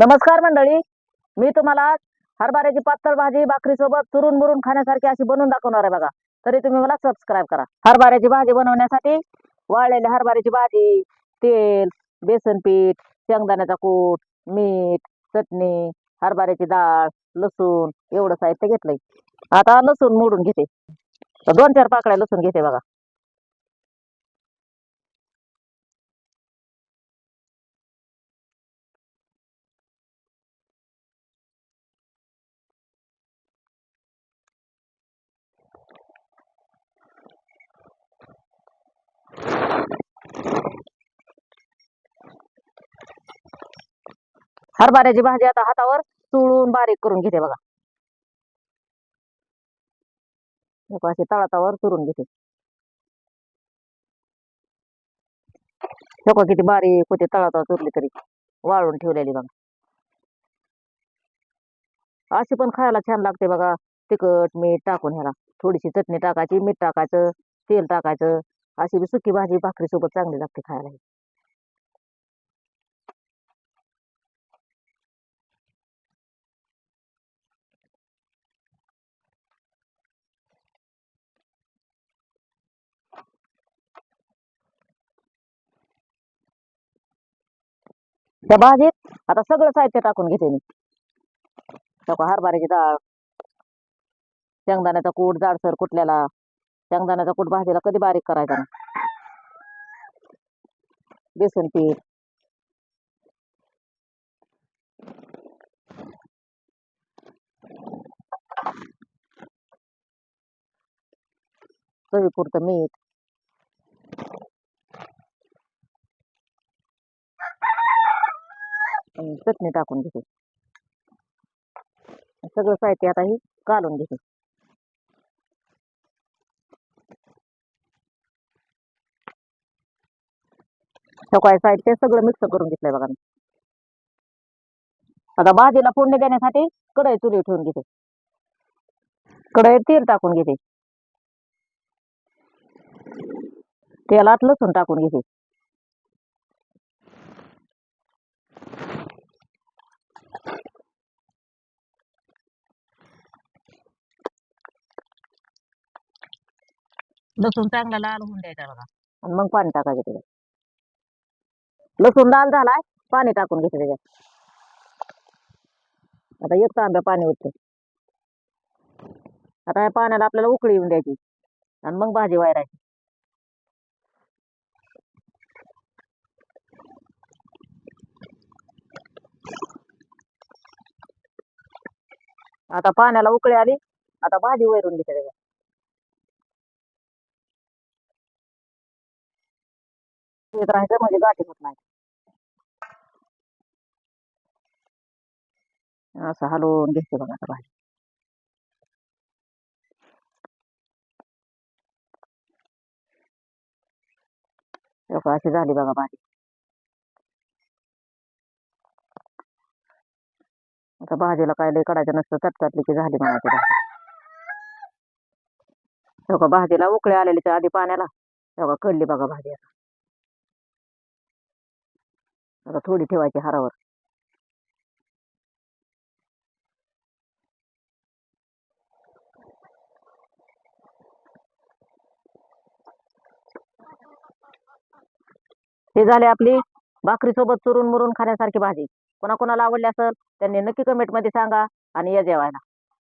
नमस्कार मंडळी. मी तुम्हाला हरभऱ्याची पातळ भाजी भाकरी सोबत चुरून मुरून खाण्यासारखी अशी बनवून दाखवणार आहे बघा. तरी तुम्ही मला सबस्क्राईब करा. हरभऱ्याची भाजी बनवण्यासाठी वाळलेल्या हरभऱ्याची भाजी तेल बेसन पीठ शेंगदाण्याचा कूट मीठ चटणी हरभऱ्याची डाळ लसूण एवढं साहित्य घेतलंय. आता लसूण मोडून घेते. दोन चार पाकळ्या लसूण घेते बघा. हरभऱ्याची भाजी आता हातावर चुळून बारीक करून घेते बघा. हे अशी तळातावर चुरून घेते. हे किती बारीक होते तळातावर चुरली तरी. वाळून ठेवलेली बघा. अशी पण खायला छान लागते बघा. तिखट मीठ टाकून ह्याला. थोडीशी चटणी टाकायची मीठ टाकायचं तेल टाकायचं. अशी बी सुकी भाजी भाकरी सोबत चांगली लागते खायला. त्या भाजीत आता सगळं साहित्य टाकून घेते मी. हरभऱ्याची डाळ शेंगदाण्याचा कूट जाडसर कुटल्याला शेंगदाण्याचा कूट भाजीला कधी बारीक करायचा ना बेसन पीठ. चवीपुरतं मीठ. चटणी टाकून घेते. सगळं साहित्य आता ही काढून घेते. सकाळी साहित्य सगळं मिक्स करून घेतलंय बघा मी. आता भाजीला फोडणी देण्यासाठी कढई चुली ठेवून घेते. कढईत तेल टाकून घेते. तेलात लसूण टाकून घेते. लसूण चांगला लाल होऊन द्यायचा बघा. आणि मग पाणी टाकायचं त्याच्यात. लसूण लाल झालाय पाणी टाकून घेते त्याच्यात. आता एक तांब्या पाणी उठते आता या पाण्याला आपल्याला उकळी येऊन द्यायची. आणि मग भाजी वायरायची. आता पाण्याला उकळी आली आता भाजी वैरून घेते त्याच्यात. येत राहायचं म्हणजे गाठी होत नाही. असं हलवून घेते बघा आता भाजी. हे अशी झाली बघा भाजी. आता भाजीला काय लय काढायचं नसतं चटचटली की झाली म्हणायची भाजी. भाजीला उकळे आलेली त्या आधी पाण्याला तेव्हा कडली बघा भाजी आता. आता थोडी ठेवायची हारावर. हे झाले आपली भाकरी सोबत चुरून मुरून खाण्यासारखी भाजी. कोणाकोणाला आवडली असेल त्यांनी नक्की कमेंटमध्ये सांगा आणि या जेवायला.